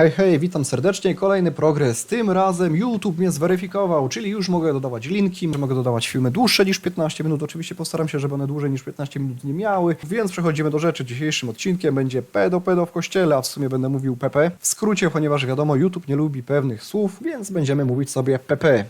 Hej, hej, witam serdecznie. Kolejny progres. Tym razem YouTube mnie zweryfikował, czyli już mogę dodawać linki, mogę dodawać filmy dłuższe niż 15 minut. Oczywiście postaram się, żeby one dłużej niż 15 minut nie miały. Więc przechodzimy do rzeczy. Dzisiejszym odcinkiem będzie pedo pedo w kościele, a w sumie będę mówił PP. W skrócie, ponieważ wiadomo, YouTube nie lubi pewnych słów, więc będziemy mówić sobie PP.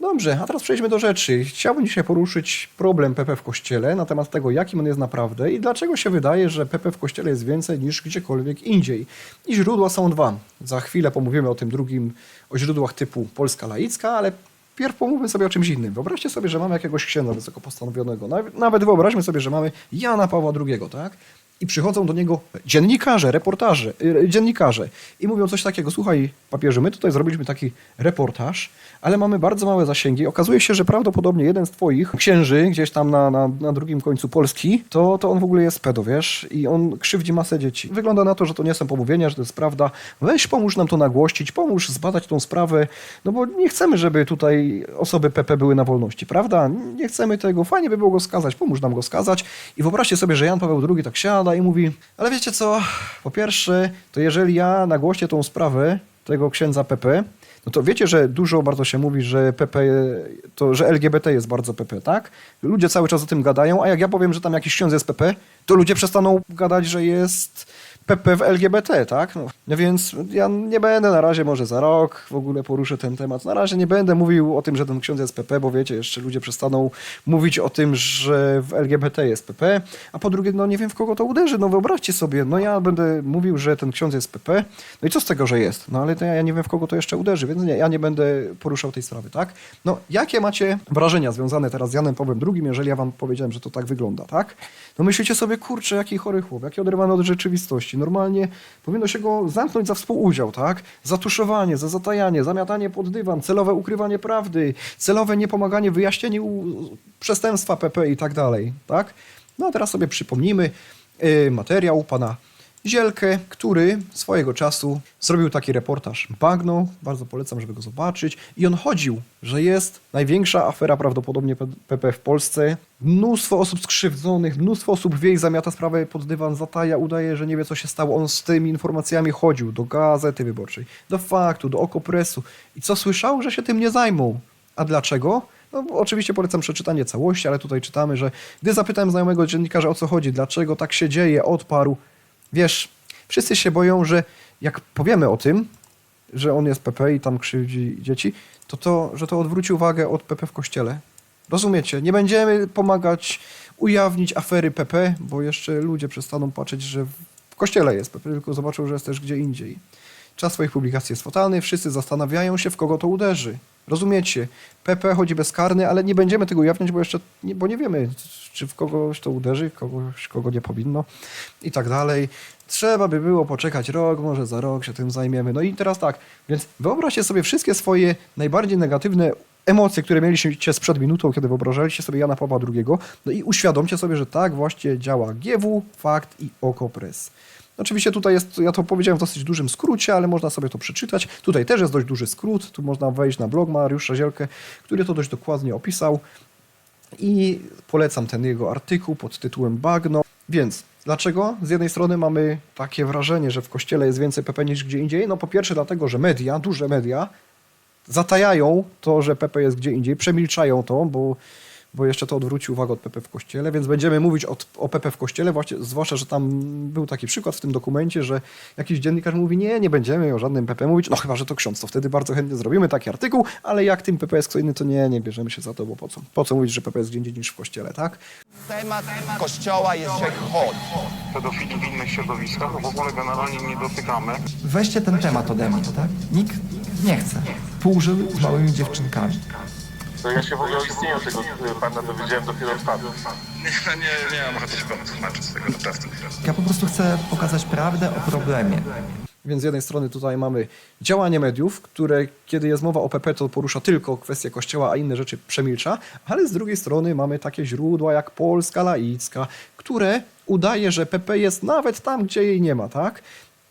Dobrze, a teraz przejdźmy do rzeczy. Chciałbym dzisiaj poruszyć problem PP w kościele na temat tego, jakim on jest naprawdę i dlaczego się wydaje, że PP w kościele jest więcej niż gdziekolwiek indziej. I źródła są dwa. Za chwilę pomówimy o tym drugim, o źródłach typu Polska laicka, ale pierw pomówmy sobie o czymś innym. Wyobraźcie sobie, że mamy jakiegoś księdza wysoko postanowionego. Nawet- wyobraźmy sobie, że mamy Jana Pawła II, tak? I przychodzą do niego dziennikarze, reportaże, y, dziennikarze i mówią coś takiego, słuchaj papieżu, my tutaj zrobiliśmy taki reportaż, ale mamy bardzo małe zasięgi. Okazuje się, że prawdopodobnie jeden z twoich księży, gdzieś tam na, na, na drugim końcu Polski, to, to on w ogóle jest pedo, wiesz? I on krzywdzi masę dzieci. Wygląda na to, że to nie są pomówienia, że to jest prawda. Weź pomóż nam to nagłościć, pomóż zbadać tą sprawę, no bo nie chcemy, żeby tutaj osoby PP były na wolności, prawda? Nie chcemy tego, fajnie by było go skazać, pomóż nam go skazać. I wyobraźcie sobie, że Jan Paweł II tak siada i mówi, ale wiecie co, po pierwsze, to jeżeli ja nagłośnię tą sprawę tego księdza PP, no to wiecie, że dużo bardzo się mówi, że PP, to, że LGBT jest bardzo PP, tak? Ludzie cały czas o tym gadają, a jak ja powiem, że tam jakiś ksiądz jest PP, to ludzie przestaną gadać, że jest PP w LGBT, tak? No, no więc ja nie będę na razie, może za rok w ogóle poruszę ten temat. Na razie nie będę mówił o tym, że ten ksiądz jest PP, bo wiecie, jeszcze ludzie przestaną mówić o tym, że w LGBT jest PP, a po drugie, no nie wiem w kogo to uderzy. No wyobraźcie sobie, no ja będę mówił, że ten ksiądz jest PP, no i co z tego, że jest? No ale to ja, ja nie wiem w kogo to jeszcze uderzy, więc nie, ja nie będę poruszał tej sprawy, tak? No jakie macie wrażenia związane teraz z Janem Pawłem II, jeżeli ja wam powiedziałem, że to tak wygląda, tak? No myślicie sobie, kurczę, jaki chory chłop, jaki oderwany od rzeczywistości. Normalnie powinno się go zamknąć za współudział, tak? Zatuszowanie, za zatajanie, zamiatanie pod dywan, celowe ukrywanie prawdy, celowe niepomaganie wyjaśnieniu przestępstwa PP i tak dalej, tak? No a teraz sobie przypomnijmy y, materiał pana Zielkę, który swojego czasu zrobił taki reportaż Bagno, bardzo polecam, żeby go zobaczyć. I on chodził, że jest największa afera prawdopodobnie PP w Polsce. Mnóstwo osób skrzywdzonych, mnóstwo osób wie i zamiata sprawę pod dywan, zataja, udaje, że nie wie co się stało. On z tymi informacjami chodził do Gazety Wyborczej, do Faktu, do Okopresu. I co słyszał, że się tym nie zajmą. A dlaczego? No, oczywiście polecam przeczytanie całości, ale tutaj czytamy, że gdy zapytałem znajomego dziennikarza o co chodzi, dlaczego tak się dzieje, odparł, Wiesz, wszyscy się boją, że jak powiemy o tym, że on jest PP i tam krzywdzi dzieci, to, to że to odwróci uwagę od PP w kościele. Rozumiecie? Nie będziemy pomagać ujawnić afery PP, bo jeszcze ludzie przestaną patrzeć, że w kościele jest PP, tylko zobaczą, że jest też gdzie indziej. Czas swoich publikacji jest fatalny, wszyscy zastanawiają się, w kogo to uderzy. Rozumiecie? PP chodzi bezkarny, ale nie będziemy tego ujawniać, bo jeszcze nie, bo nie wiemy, czy w kogoś to uderzy, kogoś, kogo nie powinno i tak dalej. Trzeba by było poczekać rok, może za rok się tym zajmiemy. No i teraz tak, więc wyobraźcie sobie wszystkie swoje najbardziej negatywne emocje, które mieliście sprzed minutą, kiedy wyobrażaliście sobie Jana Pawła II, no i uświadomcie sobie, że tak właśnie działa GW, Fakt i Okopres. Oczywiście tutaj jest, ja to powiedziałem w dosyć dużym skrócie, ale można sobie to przeczytać. Tutaj też jest dość duży skrót, tu można wejść na blog Mariusza Zielkę, który to dość dokładnie opisał i polecam ten jego artykuł pod tytułem Bagno. Więc dlaczego z jednej strony mamy takie wrażenie, że w kościele jest więcej PP niż gdzie indziej? No po pierwsze dlatego, że media, duże media zatajają to, że PP jest gdzie indziej, przemilczają to, bo, bo jeszcze to odwróci uwagę od PP w kościele, więc będziemy mówić o, o PP w kościele, właśnie, zwłaszcza, że tam był taki przykład w tym dokumencie, że jakiś dziennikarz mówi, nie, nie będziemy o żadnym PP mówić, no chyba, że to ksiądz, to wtedy bardzo chętnie zrobimy taki artykuł, ale jak tym PP jest kto inny, to nie, nie bierzemy się za to, bo po co? Po co mówić, że PP jest gdzie indziej niż w kościele, tak? Temat kościoła jest dzisiaj hot. pedofilii w innych środowiskach, w ogóle generalnie nie dotykamy. Weźcie ten temat ode mnie, tak? Nikt nie chce. Półżył z małymi dziewczynkami. To ja się w ogóle o istnieniu tego e, pana dowiedziałem dopiero od pana. Nie, nie, nie mam ochoty się panu tłumaczyć z tego naprawdę. Ja po prostu chcę pokazać prawdę o problemie. Więc z jednej strony tutaj mamy działanie mediów, które kiedy jest mowa o PP, to porusza tylko kwestię kościoła, a inne rzeczy przemilcza, ale z drugiej strony mamy takie źródła jak Polska Laicka, które udaje, że PP jest nawet tam, gdzie jej nie ma, tak?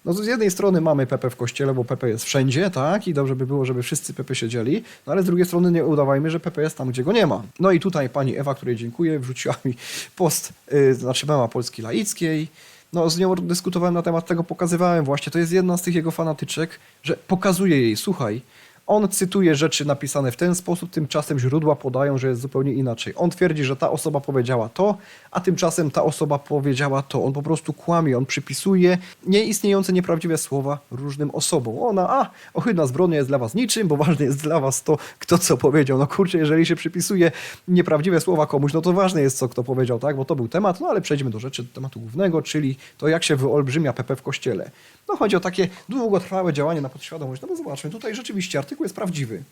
No z jednej strony mamy PP w kościele, bo PP jest wszędzie, tak? I dobrze by było, żeby wszyscy PP siedzieli, no ale z drugiej strony nie udawajmy, że PP jest tam, gdzie go nie ma. No i tutaj pani Ewa, której dziękuję, wrzuciła mi post, yy, znaczy mema Polski Laickiej, no z nią dyskutowałem na temat tego, pokazywałem właśnie, to jest jedna z tych jego fanatyczek, że pokazuje jej, słuchaj, on cytuje rzeczy napisane w ten sposób, tymczasem źródła podają, że jest zupełnie inaczej. On twierdzi, że ta osoba powiedziała to, a tymczasem ta osoba powiedziała to. On po prostu kłamie, on przypisuje nieistniejące, nieprawdziwe słowa różnym osobom. Ona, a, ohydna zbrodnia jest dla was niczym, bo ważne jest dla was to, kto co powiedział. No kurczę, jeżeli się przypisuje nieprawdziwe słowa komuś, no to ważne jest, co kto powiedział, tak? Bo to był temat, no ale przejdźmy do rzeczy, do tematu głównego, czyli to, jak się wyolbrzymia PP w kościele. No chodzi o takie długotrwałe działanie na podświadomość. No bo zobaczmy, tutaj rzeczywiście artykuł jest prawdziwy.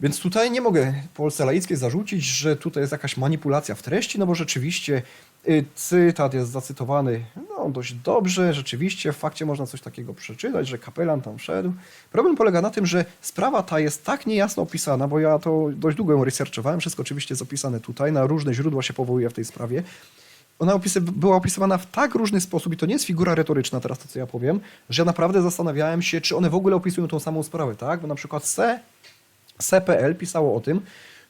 Więc tutaj nie mogę Polsce laickiej zarzucić, że tutaj jest jakaś manipulacja w treści, no bo rzeczywiście y, cytat jest zacytowany no, dość dobrze, rzeczywiście w fakcie można coś takiego przeczytać, że kapelan tam wszedł. Problem polega na tym, że sprawa ta jest tak niejasno opisana, bo ja to dość długo ją researchowałem, wszystko oczywiście jest opisane tutaj, na różne źródła się powołuję w tej sprawie. Ona opisy, była opisywana w tak różny sposób, i to nie jest figura retoryczna teraz to, co ja powiem, że ja naprawdę zastanawiałem się, czy one w ogóle opisują tą samą sprawę, tak? Bo na przykład C CPL pisało o tym,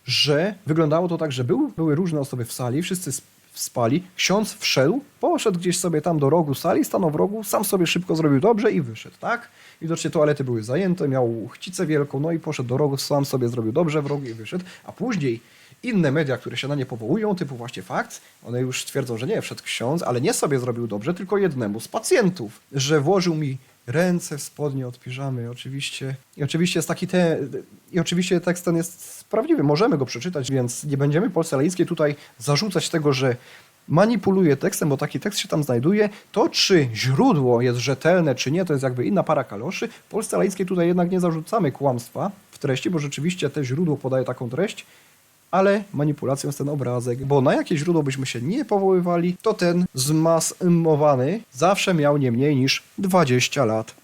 że wyglądało to tak, że był, były różne osoby w sali, wszyscy sp- spali, ksiądz wszedł, poszedł gdzieś sobie tam do rogu sali, stanął w rogu, sam sobie szybko zrobił dobrze i wyszedł, tak? Widocznie toalety były zajęte, miał chcicę wielką, no i poszedł do rogu, sam sobie zrobił dobrze w rogu i wyszedł, a później inne media, które się na nie powołują, typu właśnie fakt, one już twierdzą, że nie, wszedł ksiądz, ale nie sobie zrobił dobrze, tylko jednemu z pacjentów, że włożył mi ręce w spodnie od piżamy, oczywiście. I oczywiście jest taki te, i oczywiście tekst ten jest prawdziwy, możemy go przeczytać, więc nie będziemy Polsce Laickiej tutaj zarzucać tego, że manipuluje tekstem, bo taki tekst się tam znajduje. To, czy źródło jest rzetelne, czy nie, to jest jakby inna para kaloszy. Polsce Laickiej tutaj jednak nie zarzucamy kłamstwa w treści, bo rzeczywiście te źródło podaje taką treść, ale manipulacją jest ten obrazek, bo na jakie źródło byśmy się nie powoływali, to ten zmasmowany zawsze miał nie mniej niż 20 lat.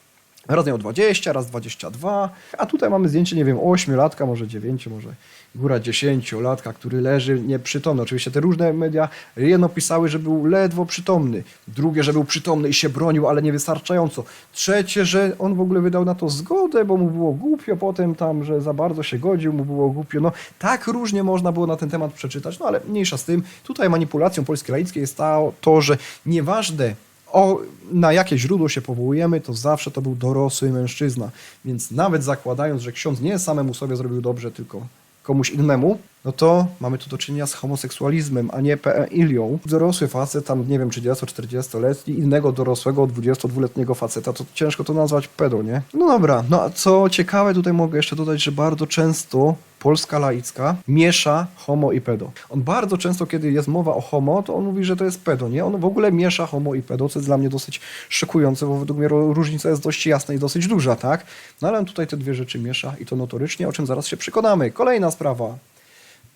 Raz miał 20, raz 22, a tutaj mamy zdjęcie, nie wiem, 8-latka, może 9, może góra 10-latka, który leży nieprzytomny. Oczywiście te różne media, jedno pisały, że był ledwo przytomny, drugie, że był przytomny i się bronił, ale niewystarczająco. Trzecie, że on w ogóle wydał na to zgodę, bo mu było głupio, potem tam, że za bardzo się godził, mu było głupio. No tak różnie można było na ten temat przeczytać, no ale mniejsza z tym. Tutaj manipulacją polskiej laickiej jest to że nieważne o, na jakie źródło się powołujemy, to zawsze to był dorosły mężczyzna. Więc nawet zakładając, że ksiądz nie samemu sobie zrobił dobrze, tylko komuś innemu, no to mamy tu do czynienia z homoseksualizmem, a nie peilią. Dorosły facet, tam nie wiem, 30-40-letni, innego dorosłego 22-letniego faceta, to ciężko to nazwać pedo, nie? No dobra, no a co ciekawe, tutaj mogę jeszcze dodać, że bardzo często Polska laicka miesza homo i pedo. On bardzo często, kiedy jest mowa o homo, to on mówi, że to jest pedo, nie? On w ogóle miesza homo i pedo, co jest dla mnie dosyć szokujące, bo według mnie różnica jest dość jasna i dosyć duża, tak? No ale on tutaj te dwie rzeczy miesza i to notorycznie, o czym zaraz się przekonamy. Kolejna sprawa.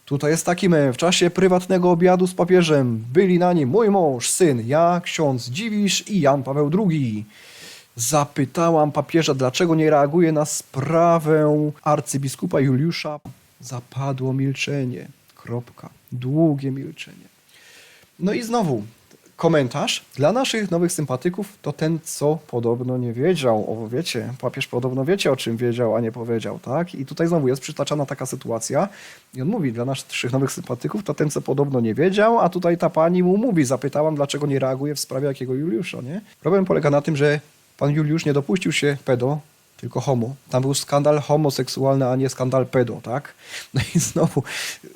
Tutaj jest taki mem. W czasie prywatnego obiadu z papieżem byli na nim mój mąż, syn, ja, ksiądz Dziwisz i Jan Paweł II. Zapytałam papieża, dlaczego nie reaguje na sprawę arcybiskupa Juliusza. Zapadło milczenie. Kropka. Długie milczenie. No i znowu komentarz dla naszych nowych sympatyków to ten, co podobno nie wiedział. O, wiecie, papież podobno wiecie, o czym wiedział, a nie powiedział, tak? I tutaj znowu jest przytaczana taka sytuacja i on mówi dla naszych nowych sympatyków to ten, co podobno nie wiedział, a tutaj ta pani mu mówi, zapytałam, dlaczego nie reaguje w sprawie jakiego Juliusza, nie? Problem polega na tym, że pan Juliusz nie dopuścił się pedo, tylko homo. Tam był skandal homoseksualny, a nie skandal pedo, tak? No i znowu,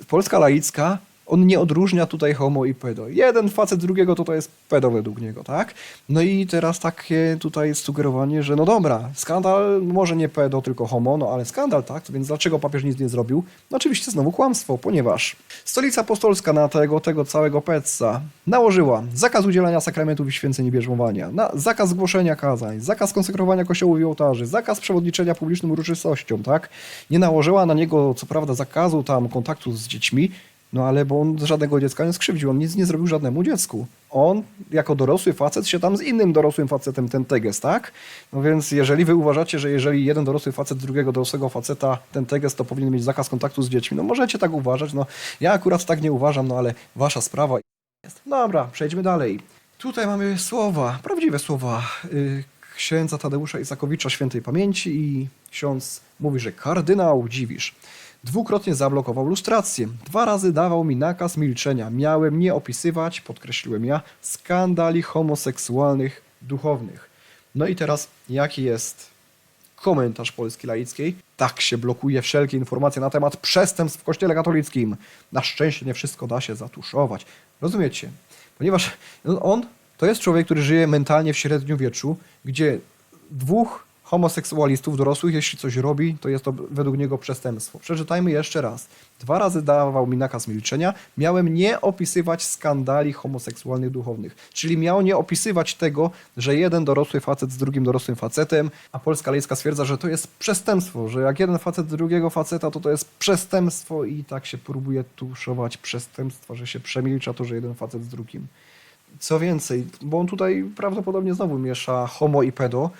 Polska laicka, on nie odróżnia tutaj homo i pedo. Jeden facet drugiego to to jest pedo według niego, tak? No i teraz takie tutaj sugerowanie, że no dobra, skandal może nie pedo, tylko homo, no ale skandal, tak? Więc dlaczego papież nic nie zrobił? No oczywiście znowu kłamstwo, ponieważ Stolica Apostolska na tego, tego całego pezza nałożyła zakaz udzielania sakramentów i święceń i bierzmowania, na zakaz głoszenia kazań, zakaz konsekrowania kościołów i ołtarzy, zakaz przewodniczenia publicznym uroczystościom, tak? Nie nałożyła na niego, co prawda, zakazu tam kontaktu z dziećmi, no ale bo on żadnego dziecka nie skrzywdził, on nic nie zrobił żadnemu dziecku. On jako dorosły facet się tam z innym dorosłym facetem ten teges, tak? No więc jeżeli wy uważacie, że jeżeli jeden dorosły facet drugiego dorosłego faceta ten teges, to powinien mieć zakaz kontaktu z dziećmi, no możecie tak uważać, no ja akurat tak nie uważam, no ale wasza sprawa jest. Dobra, przejdźmy dalej. Tutaj mamy słowa, prawdziwe słowa y, księdza Tadeusza Isakowicza świętej pamięci i ksiądz mówi, że kardynał Dziwisz Dwukrotnie zablokował lustrację. Dwa razy dawał mi nakaz milczenia. Miałem nie opisywać, podkreśliłem ja, skandali homoseksualnych duchownych. No i teraz, jaki jest komentarz Polski Laickiej? Tak się blokuje wszelkie informacje na temat przestępstw w Kościele katolickim. Na szczęście nie wszystko da się zatuszować. Rozumiecie? Ponieważ no, on to jest człowiek, który żyje mentalnie w średniowieczu, gdzie dwóch homoseksualistów dorosłych, jeśli coś robi, to jest to według niego przestępstwo. Przeczytajmy jeszcze raz. Dwa razy dawał mi nakaz milczenia. Miałem nie opisywać skandali homoseksualnych duchownych. Czyli miał nie opisywać tego, że jeden dorosły facet z drugim dorosłym facetem, a Polska Lejska stwierdza, że to jest przestępstwo, że jak jeden facet drugiego faceta, to to jest przestępstwo i tak się próbuje tuszować przestępstwa, że się przemilcza to, że jeden facet z drugim. Co więcej, bo on tutaj prawdopodobnie znowu miesza homo i pedo.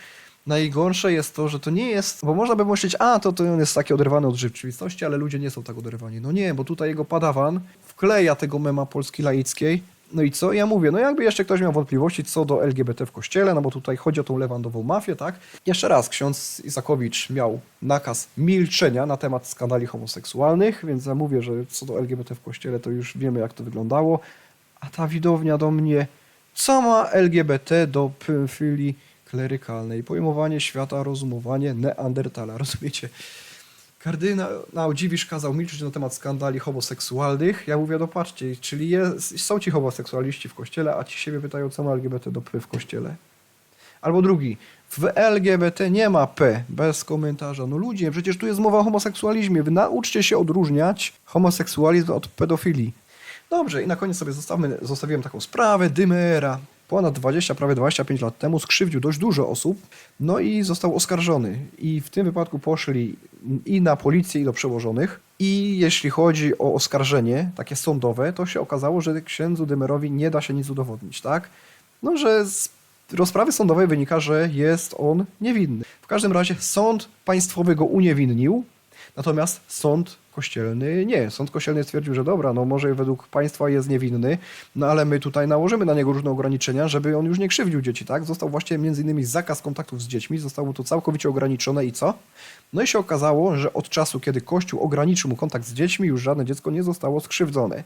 Najgorsze jest to, że to nie jest, bo można by myśleć, a to, to on jest taki oderwany od rzeczywistości, ale ludzie nie są tak oderwani. No nie, bo tutaj jego padawan wkleja tego mema Polski laickiej. No i co? Ja mówię, no jakby jeszcze ktoś miał wątpliwości co do LGBT w kościele, no bo tutaj chodzi o tą lewandową mafię, tak? Jeszcze raz, ksiądz Isakowicz miał nakaz milczenia na temat skandali homoseksualnych, więc ja mówię, że co do LGBT w kościele, to już wiemy jak to wyglądało. A ta widownia do mnie, co ma LGBT do pymfylii klerykalnej? Pojmowanie świata, rozumowanie Neandertala, rozumiecie? Kardynał Dziwisz kazał milczeć na temat skandali homoseksualnych. Ja mówię, no patrzcie, czyli jest, są ci homoseksualiści w kościele, a ci siebie pytają, co ma LGBT do P w kościele. Albo drugi, w LGBT nie ma P, bez komentarza. No ludzie, przecież tu jest mowa o homoseksualizmie. Wy nauczcie się odróżniać homoseksualizm od pedofilii. Dobrze, i na koniec sobie zostawmy, zostawiłem taką sprawę. Dymera ponad 20, prawie 25 lat temu skrzywdził dość dużo osób, no i został oskarżony. I w tym wypadku poszli i na policję, i do przełożonych. I jeśli chodzi o oskarżenie, takie sądowe, to się okazało, że księdzu Dymerowi nie da się nic udowodnić, tak? No, że z rozprawy sądowej wynika, że jest on niewinny. W każdym razie sąd państwowy go uniewinnił, natomiast sąd kościelny nie. Sąd kościelny stwierdził, że dobra, no może według państwa jest niewinny, no ale my tutaj nałożymy na niego różne ograniczenia, żeby on już nie krzywdził dzieci, tak? Został właśnie między innymi zakaz kontaktów z dziećmi, zostało to całkowicie ograniczone i co? No i się okazało, że od czasu, kiedy Kościół ograniczył mu kontakt z dziećmi, już żadne dziecko nie zostało skrzywdzone.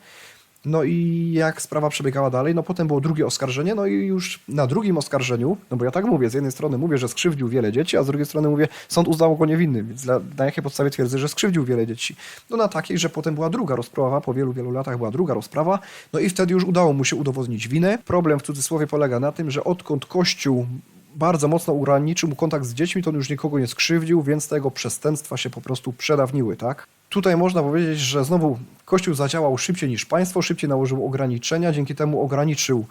No i jak sprawa przebiegała dalej, no potem było drugie oskarżenie, no i już na drugim oskarżeniu, no bo ja tak mówię, z jednej strony mówię, że skrzywdził wiele dzieci, a z drugiej strony mówię, sąd uznał go niewinnym, więc dla, na jakiej podstawie twierdzę, że skrzywdził wiele dzieci? No na takiej, że potem była druga rozprawa, po wielu, wielu latach była druga rozprawa, no i wtedy już udało mu się udowodnić winę. Problem w cudzysłowie polega na tym, że odkąd Kościół bardzo mocno ograniczył mu kontakt z dziećmi, to on już nikogo nie skrzywdził, więc tego przestępstwa się po prostu przedawniły, tak? Tutaj można powiedzieć, że znowu Kościół zadziałał szybciej niż państwo, szybciej nałożył ograniczenia, dzięki temu ograniczył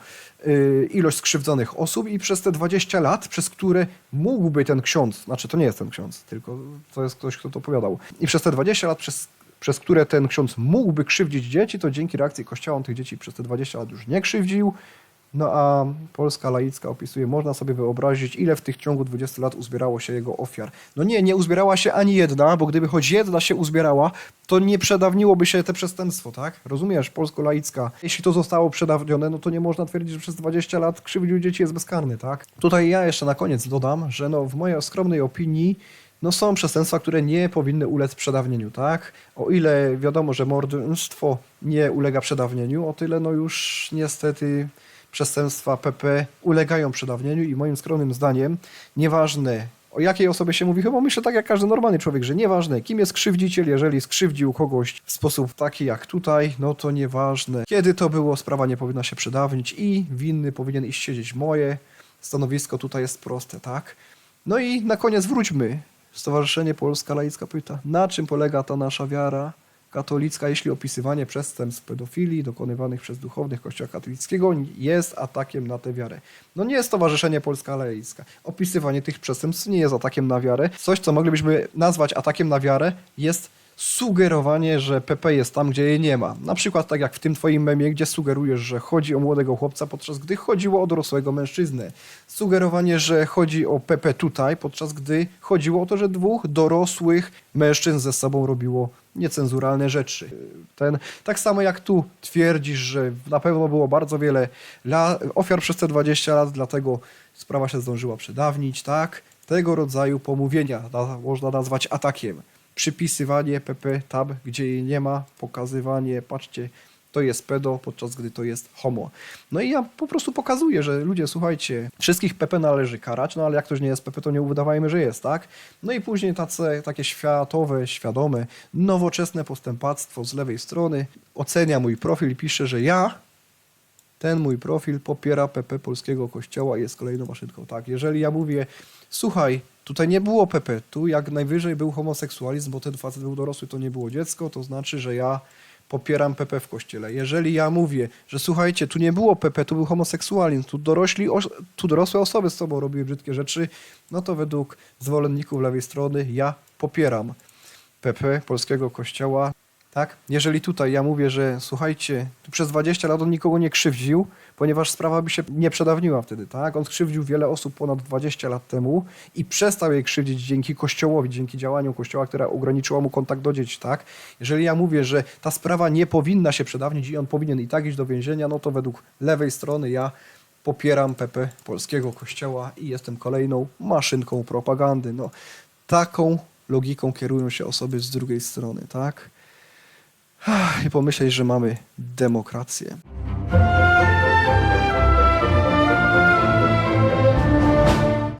y, ilość skrzywdzonych osób i przez te 20 lat, przez które mógłby ten ksiądz, znaczy to nie jest ten ksiądz, tylko to jest ktoś, kto to opowiadał, i przez te 20 lat, przez, przez które ten ksiądz mógłby krzywdzić dzieci, to dzięki reakcji Kościoła on tych dzieci przez te 20 lat już nie krzywdził, no a Polska laicka opisuje, można sobie wyobrazić, ile w tych ciągu 20 lat uzbierało się jego ofiar. No nie, nie uzbierała się ani jedna, bo gdyby choć jedna się uzbierała, to nie przedawniłoby się te przestępstwo, tak? Rozumiesz, polsko-laicka. Jeśli to zostało przedawnione, no to nie można twierdzić, że przez 20 lat krzywdził dzieci jest bezkarny, tak? Tutaj ja jeszcze na koniec dodam, że no w mojej skromnej opinii no są przestępstwa, które nie powinny ulec przedawnieniu, tak? O ile wiadomo, że morderstwo nie ulega przedawnieniu, o tyle no już niestety przestępstwa PP ulegają przedawnieniu i moim skromnym zdaniem nieważne o jakiej osobie się mówi, chyba myślę tak jak każdy normalny człowiek, że nieważne kim jest krzywdziciel, jeżeli skrzywdził kogoś w sposób taki jak tutaj, no to nieważne kiedy to było, sprawa nie powinna się przedawnić i winny powinien iść siedzieć moje stanowisko tutaj jest proste, tak? No i na koniec wróćmy. Stowarzyszenie Polska Laicka pyta, na czym polega ta nasza wiara katolicka, jeśli opisywanie przestępstw pedofilii dokonywanych przez duchownych Kościoła katolickiego jest atakiem na tę wiarę. No nie jest Stowarzyszenie Polska Laicka. Opisywanie tych przestępstw nie jest atakiem na wiarę. Coś, co moglibyśmy nazwać atakiem na wiarę, jest sugerowanie, że PP jest tam, gdzie jej nie ma. Na przykład tak jak w tym twoim memie, gdzie sugerujesz, że chodzi o młodego chłopca, podczas gdy chodziło o dorosłego mężczyznę. Sugerowanie, że chodzi o PP tutaj, podczas gdy chodziło o to, że dwóch dorosłych mężczyzn ze sobą robiło niecenzuralne rzeczy. Ten, tak samo jak tu twierdzisz, że na pewno było bardzo wiele la, ofiar przez te 20 lat, dlatego sprawa się zdążyła przedawnić, tak? Tego rodzaju pomówienia na, można nazwać atakiem. Przypisywanie PP tab, gdzie jej nie ma, pokazywanie, patrzcie, to jest pedo, podczas gdy to jest homo. No i ja po prostu pokazuję, że ludzie, słuchajcie, wszystkich PP należy karać, no ale jak ktoś nie jest PP, to nie udawajmy, że jest, tak? No i później tace, takie światowe, świadome, nowoczesne postępactwo z lewej strony ocenia mój profil, pisze, że ja ten mój profil popiera PP Polskiego Kościoła i jest kolejną maszynką. Tak, jeżeli ja mówię, słuchaj, tutaj nie było PP, tu jak najwyżej był homoseksualizm, bo ten facet był dorosły, to nie było dziecko, to znaczy, że ja popieram PP w kościele. Jeżeli ja mówię, że słuchajcie, tu nie było PP, tu był homoseksualizm, tu, dorośli, tu dorosłe osoby z sobą robiły brzydkie rzeczy, no to według zwolenników lewej strony ja popieram PP Polskiego Kościoła. Tak? Jeżeli tutaj ja mówię, że słuchajcie, przez 20 lat on nikogo nie krzywdził, ponieważ sprawa by się nie przedawniła wtedy, tak? On skrzywdził wiele osób ponad 20 lat temu i przestał jej krzywdzić dzięki Kościołowi, dzięki działaniu Kościoła, która ograniczyła mu kontakt do dzieci, tak? Jeżeli ja mówię, że ta sprawa nie powinna się przedawnić i on powinien i tak iść do więzienia, no to według lewej strony ja popieram PP Polskiego Kościoła i jestem kolejną maszynką propagandy. No, taką logiką kierują się osoby z drugiej strony, tak? I pomyśleć, że mamy demokrację.